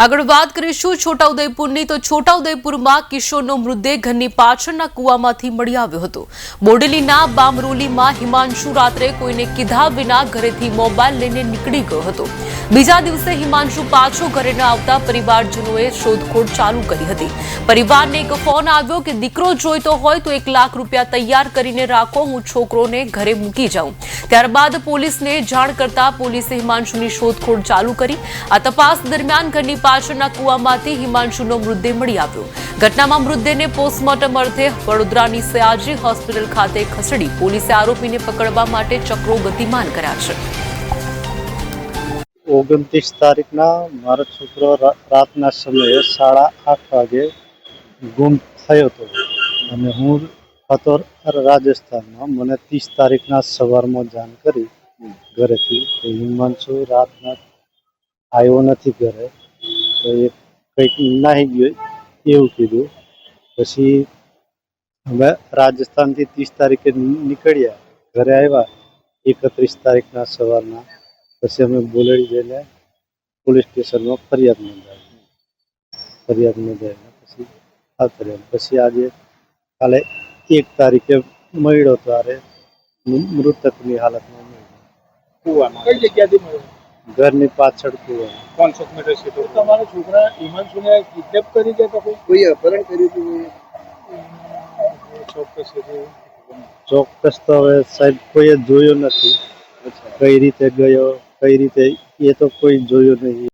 આગળ વાત કરીશું છોટાઉદેપુરની. તો છોટાઉદેપુરમાં કિશોરનો મૃતદેહ ઘરની પાછળના કૂવામાંથી મળી આવ્યો હતો. બોડેલીના બામરોલીમાં હિમાંશુ રાત્રે કોઈને કીધા વિના ઘરેથી મોબાઈલ લઈને નીકળી ગયો હતો. બીજા દિવસે હિમાંશુ પાછો ઘરે ન આવતા પરિવારજનોએ શોધખોળ ચાલુ કરી હતી. પરિવારને એક ફોન આવ્યો કે દીકરો જોઈતો હોય તો એક લાખ રૂપિયા તૈયાર કરીને રાખો, હું છોકરોને ઘરે મૂકી જાઉં. ત્યારબાદ પોલીસને જાણ કરતા પોલીસે હિમાંશુની શોધખોળ ચાલુ કરી. આ તપાસ દરમિયાન ઘરની પાછળના કુવામાંથી હિમાંશુનો મૃતદેહ મળી આવ્યો. ઘટનામાં મૃતદેહને પોસ્ટમોર્ટમ અર્થે વડોદરાની સયાજી હોસ્પિટલ ખાતે ખસેડી પોલીસે આરોપીને પકડવા માટે ચક્રો ગતિમાન કર્યા છે. ઓગણત્રીસ તારીખના મારો છોકરો રાતના સમયે સાડા આઠ વાગે ગુમ થયો હતો. અને હું હતો રાજસ્થાનમાં મને ત્રીસ તારીખના સવારમાં જાણ કરી ઘરેથી હિમાંશુ રાતના આવ્યો નથી ઘરે. કંઈક નાહી ગયો એવું કીધું. પછી અમે રાજસ્થાનથી ત્રીસ તારીખે નીકળ્યા, ઘરે આવ્યા, એકત્રીસ તારીખના સવારના. પછી અમે બોલેડી જઈને પોલીસ સ્ટેશનમાં ફરિયાદ નોંધાવી. ફરિયાદ નોંધાવીને પછી આવતા પછી આજે કાલે એક તારીખે મળ્યો ત્યારે મૃતકની હાલતમાં મળ્યો. કઈ જગ્યાથી મળ્યો? ઘરની પાછળ કૂવા. પાંચસો મીટર છે તો તમારા છોકરા હિમાંશુને કિડનેપ કરી ગયા હતા કોઈ? અપહરણ કર્યું હતું ચોક્કસ ચોક્કસ તો હવે સાહેબ કોઈએ જોયો નથી. કઈ રીતે ગયો કઈ રીતે એ તો કોઈ જોયું નહીં.